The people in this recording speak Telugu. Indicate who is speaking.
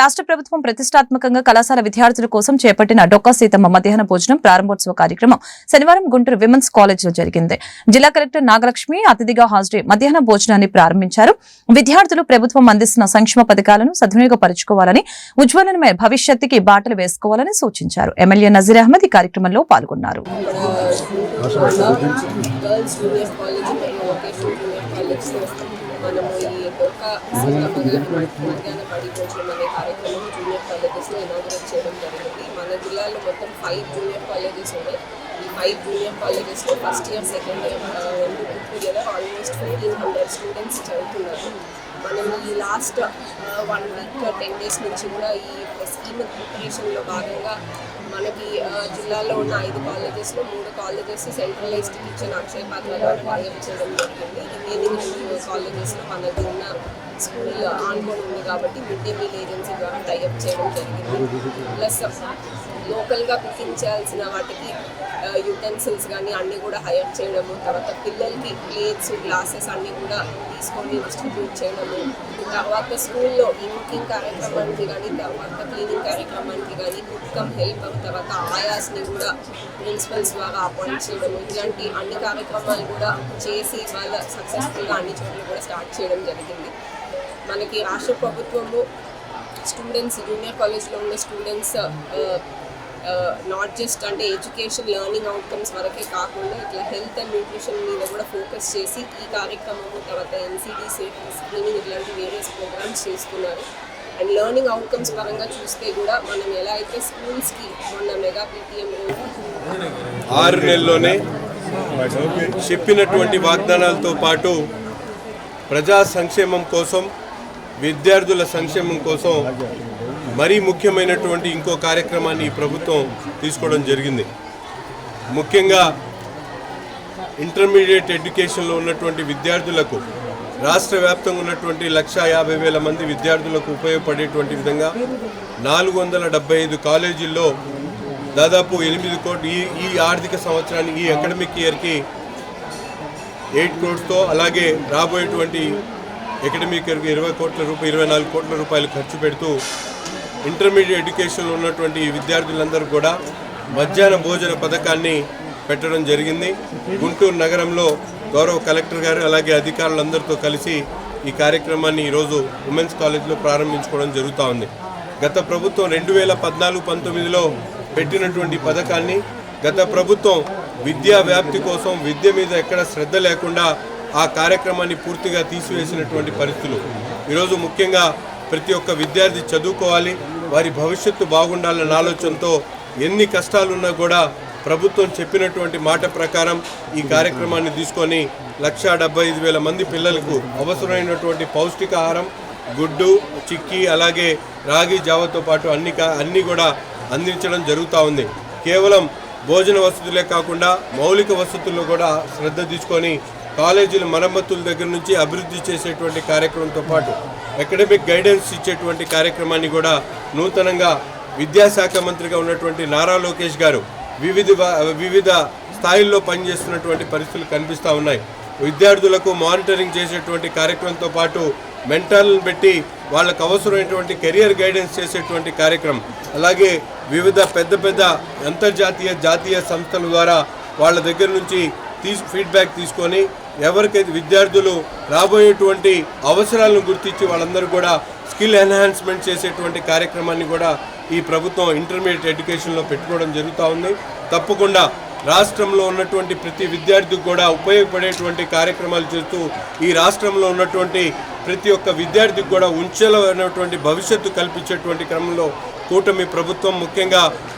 Speaker 1: రాష్ట్ర ప్రభుత్వం ప్రతిష్టాత్మకంగా కళాశాల విద్యార్థుల కోసం చేపట్టిన డొక్కా సీతమ్మ మధ్యాహ్న భోజనం ప్రారంభోత్సవ కార్యక్రమం శనివారం గుంటూరు విమెన్స్ కాలేజ్లో జరిగింది. జిల్లా కలెక్టర్ నాగలక్ష్మి అతిథిగా హాజరై మధ్యాహ్న భోజనాన్ని ప్రారంభించారు. విద్యార్థులు ప్రభుత్వం అందిస్తున్న సంక్షేమ పథకాలను సద్వినియోగపరుచుకోవాలని ఉజ్వలనమే భవిష్యత్తుకి బాటలు వేసుకోవాలని సూచించారు. ఎమ్మెల్యే నజీర్ అహ్మద్ ఈ కార్యక్రమంలో పాల్గొన్నారు.
Speaker 2: గర్ల్స్ జూనియర్ కాలేజ్ మనము ఈ డోకా సీతమ్మ గారి మధ్యాహ్న బడి భోజనం అనే కార్యక్రమం జూనియర్ కాలేజెస్లో ఇనాగరేట్ చేయడం జరిగింది. మన జిల్లాలో మొత్తం ఫైవ్ జూనియర్ కాలేజెస్ ఉన్నాయి. ఈ ఫైవ్ జూనియర్ కాలేజెస్లో ఫస్ట్ ఇయర్ సెకండ్ ఇయర్ రెండు together almost fifteen hundred students చదువుతున్నారు. మనం ఈ last one week ten days నుంచి కూడా ఈ స్కీమ్ ప్రిపరేషన్లో భాగంగా మనకి జిల్లాలో ఉన్న ఐదు కాలేజెస్లో మూడు కాలేజెస్ సెంట్రలైజ్డ్ కిచెన్ అక్షయ పాత్ర ద్వారా చేయడం జరిగింది. రిమైనింగ్ రెండు కాలేజెస్లో మనకు ఉన్న స్కూల్ ఆన్బోర్డ్ ఉంది కాబట్టి మిడ్ డే మీల్ ఏజెన్సీ ద్వారా టైఅప్ చేయడం జరిగింది. ప్లస్ లోకల్గా కుకింగ్ చేయాల్సిన వాటికి యూటెన్సిల్స్ కానీ అన్నీ కూడా హైర్ చేయడము తర్వాత పిల్లలకి ప్లేట్స్ గ్లాసెస్ అన్నీ కూడా తీసుకొని డిస్ట్రిబ్యూట్ చేయడము తర్వాత స్కూల్లో ఈ కుకింగ్ కార్యక్రమానికి కానీ తర్వాత క్లీనింగ్ కార్యక్రమానికి కానీ కుక్కం హెల్ప్ తర్వాత ఆయాస్ని కూడా ప్రిన్సిపల్స్ ద్వారా అపాయింట్ చేయడం ఇలాంటి అన్ని కార్యక్రమాలు కూడా చేసి వాళ్ళ సక్సెస్ఫుల్గా అన్ని చోట్ల కూడా స్టార్ట్ చేయడం జరిగింది. మనకి రాష్ట్ర ప్రభుత్వము స్టూడెంట్స్ జూనియర్ కాలేజ్లో ఉన్న స్టూడెంట్స్ నాట్ జస్ట్ అంటే ఎడ్యుకేషన్ లెర్నింగ్ అవుట్కమ్స్ వరకే కాకుండా ఇట్లా హెల్త్ అండ్ న్యూట్రిషన్ మీద కూడా ఫోకస్ చేసి ఈ కార్యక్రమము తర్వాత ఎన్సీడీ సేఫ్టీ స్క్రీనింగ్ ఇట్లాంటి వేరియస్ ప్రోగ్రామ్స్ చేస్తున్నారు. అండ్ లెర్నింగ్ అవుట్కమ్స్ పరంగా చూస్తే కూడా మనం ఎలా అయితే స్కూల్స్కి మొన్న మెగా పీటీఎం
Speaker 3: ఆరు నెలల్లోనే చెప్పినటువంటి వాగ్దానాలతో పాటు ప్రజా సంక్షేమం కోసం విద్యార్థుల సంక్షేమం కోసం మరీ ముఖ్యమైనటువంటి ఇంకో కార్యక్రమాన్ని ఈ ప్రభుత్వం తీసుకోవడం జరిగింది. ముఖ్యంగా ఇంటర్మీడియట్ ఎడ్యుకేషన్లో ఉన్నటువంటి విద్యార్థులకు రాష్ట్ర వ్యాప్తంగా ఉన్నటువంటి లక్షా యాభై వేల మంది విద్యార్థులకు ఉపయోగపడేటువంటి విధంగా నాలుగు వందల డెబ్బై ఐదు కాలేజీల్లో దాదాపు ఎనిమిది కోట్లు ఈ ఈ ఆర్థిక సంవత్సరానికి ఈ అకాడమిక్ ఇయర్కి ఎయిట్ క్రోడ్స్తో అలాగే రాబోయేటువంటి అకాడమిక్ ఇయర్కి ఇరవై కోట్ల రూపాయలు ఇరవై నాలుగు కోట్ల రూపాయలు ఖర్చు పెడుతూ ఇంటర్మీడియట్ ఎడ్యుకేషన్లో ఉన్నటువంటి విద్యార్థులందరూ కూడా మధ్యాహ్న భోజన పథకాన్ని పెట్టడం జరిగింది. గుంటూరు నగరంలో గౌరవ కలెక్టర్ గారు అలాగే అధికారులందరితో కలిసి ఈ కార్యక్రమాన్ని ఈరోజు ఉమెన్స్ కాలేజ్లో ప్రారంభించుకోవడం జరుగుతూ ఉంది. గత ప్రభుత్వం రెండు వేల పద్నాలుగు పంతొమ్మిదిలో పెట్టినటువంటి పథకాన్ని గత ప్రభుత్వం విద్యా వ్యాప్తి కోసం విద్య మీద ఎక్కడ శ్రద్ధ లేకుండా ఆ కార్యక్రమాన్ని పూర్తిగా తీసివేసినటువంటి పరిస్థితులు. ఈరోజు ముఖ్యంగా ప్రతి ఒక్క విద్యార్థి చదువుకోవాలి వారి భవిష్యత్తు బాగుండాలన్న ఆలోచనతో ఎన్ని కష్టాలున్నా కూడా ప్రభుత్వం చెప్పినటువంటి మాట ప్రకారం ఈ కార్యక్రమాన్ని తీసుకొని లక్షా డెబ్బై ఐదు వేల మంది పిల్లలకు అవసరమైనటువంటి పౌష్టికాహారం గుడ్డు చిక్కీ అలాగే రాగి జావతో పాటు అన్ని కా- కూడా అందించడం జరుగుతూ ఉంది. కేవలం భోజన వసతులే కాకుండా మౌలిక వసతుల్లో కూడా శ్రద్ధ తీసుకొని కాలేజీల మరమ్మతుల దగ్గర నుంచి అభివృద్ధి చేసేటువంటి కార్యక్రమంతో పాటు అకాడమిక్ గైడెన్స్ ఇచ్చేటువంటి కార్యక్రమాన్ని కూడా నూతనంగా విద్యాశాఖ మంత్రిగా ఉన్నటువంటి నారా లోకేష్ గారు వివిధ వివిధ స్థాయిల్లో పనిచేస్తున్నటువంటి పరిస్థితులు కనిపిస్తూ ఉన్నాయి. విద్యార్థులకు మానిటరింగ్ చేసేటువంటి కార్యక్రమంతో పాటు మెంటర్లను పెట్టి వాళ్ళకు అవసరమైనటువంటి కెరియర్ గైడెన్స్ చేసేటువంటి కార్యక్రమం. అలాగే వివిధ పెద్ద పెద్ద అంతర్జాతీయ జాతీయ సంస్థల ద్వారా వాళ్ళ దగ్గర నుంచి తీసు ఫీడ్బ్యాక్ తీసుకొని ఎవరికైతే విద్యార్థులు రాబోయేటువంటి అవసరాలను గుర్తించి వాళ్ళందరూ కూడా స్కిల్ ఎన్హాన్స్మెంట్ చేసేటువంటి కార్యక్రమాన్ని కూడా ఈ ప్రభుత్వం ఇంటర్మీడియట్ ఎడ్యుకేషన్లో పెట్టుకోవడం జరుగుతూ ఉంది. తప్పకుండా రాష్ట్రంలో ఉన్నటువంటి ప్రతి విద్యార్థికి కూడా ఉపయోగపడేటువంటి కార్యక్రమాలు చేస్తూ ఈ రాష్ట్రంలో ఉన్నటువంటి ప్రతి ఒక్క విద్యార్థికి కూడా ఉంచలమైనటువంటి భవిష్యత్తు కల్పించేటువంటి క్రమంలో కూటమి ప్రభుత్వం ముఖ్యంగా